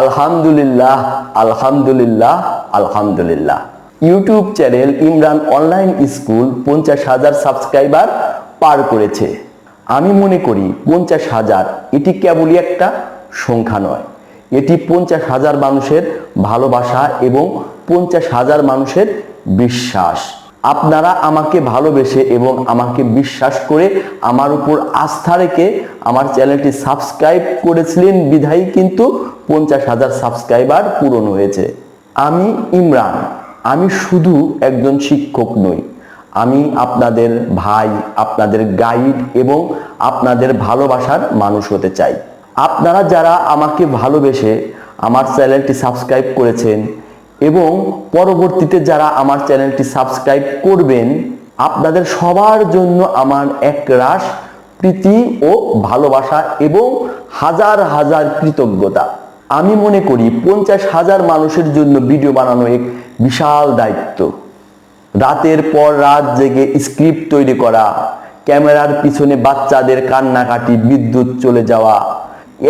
আলহামদুলিল্লাহ আলহামদুলিল্লাহ আলহামদুলিল্লাহ। YouTube channel Imran online school পঞ্চাশ হাজার সাবস্ক্রাইবার পার করেছে। আমি মনে করি পঞ্চাশ হাজার, এটি কেবলই একটা সংখ্যা নয়। এটি পঞ্চাশ হাজার মানুষের ভালোবাসা এবং পঞ্চাশ হাজার মানুষের বিশ্বাস। আপনারা আমাকে ভালোবেসে এবং আমাকে বিশ্বাস করে আমার উপর আস্থা রেখে আমার চ্যানেলটি সাবস্ক্রাইব করেছিলেন। বিধায়ী কিন্তু পঞ্চাশ হাজার সাবস্ক্রাইবার পূরণ হয়েছে। আমি ইমরান। আমি শুধু একজন শিক্ষক নই। আমি আপনাদের ভাই, আপনাদের গাইড এবং আপনাদের ভালোবাসার মানুষ হতে চাই। আপনারা যারা আমাকে ভালোবেসে আমার চ্যানেলটি সাবস্ক্রাইব করেছেন এবং পরবর্তীতে যারা আমার চ্যানেলটি সাবস্ক্রাইব করবেন, আপনাদের সবার জন্য আমার এক রাস প্রীতি ও ভালোবাসা এবং হাজার হাজার কৃতজ্ঞতা। আমি মনে করি পঞ্চাশ হাজার মানুষের জন্য ভিডিও বানানো এক বিশাল দায়িত্ব। রাতের পর রাত জেগে স্ক্রিপ্ট তৈরি করা, ক্যামেরার পিছনে বাচ্চাদের কান্নাকাটি, বিদ্যুৎ চলে যাওয়া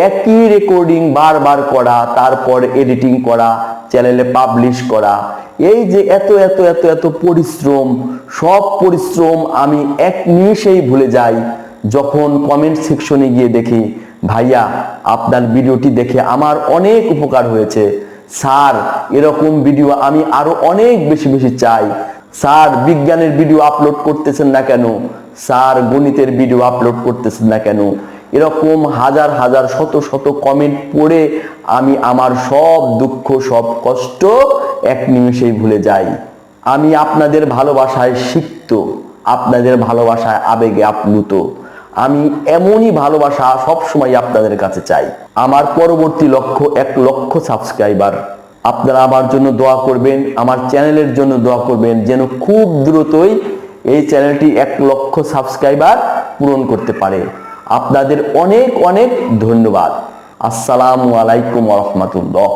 একই রেকর্ডিং বারবার করা, তারপর এডিটিং করা চ্যানেলে পাবলিশ করা। এই যে এত এত এত এত পরিশ্রম, সব পরিশ্রম আমি এক নিমিষেই ভুলে যাই। যখন কমেন্ট সেকশনে গিয়ে দেখি, ভাইয়া, আপনার ভিডিওটি দেখে আমার অনেক উপকার হয়েছে। স্যার, এরকম ভিডিও আমি আরও অনেক বেশি বেশি চাই। স্যার, বিজ্ঞানের ভিডিও আপলোড করতেছেন না কেন? স্যার, গণিতের ভিডিও আপলোড করতেছেন না কেন? এরকম হাজার হাজার, শত শত কমেন্ট পড়ে আমি আমার সব দুঃখ, সব কষ্ট এক নিমেষেই ভুলে যাই। আমি আপনাদের ভালোবাসায় সিক্ত, আপনাদের ভালোবাসায় আবেগে আপ্লুত। আমি এমনই ভালোবাসা সবসময় আপনাদের কাছে চাই। আমার পরবর্তী লক্ষ্য এক লক্ষ সাবস্ক্রাইবার আপনারা আমার জন্য দোয়া করবেন, আমার চ্যানেলের জন্য দোয়া করবেন, যেন খুব দ্রুতই এই চ্যানেলটি এক লক্ষ সাবস্ক্রাইবার পূরণ করতে পারে। আপনাদের অনেক অনেক ধন্যবাদ। আসসালামু আলাইকুম রহমতুল্লাহ।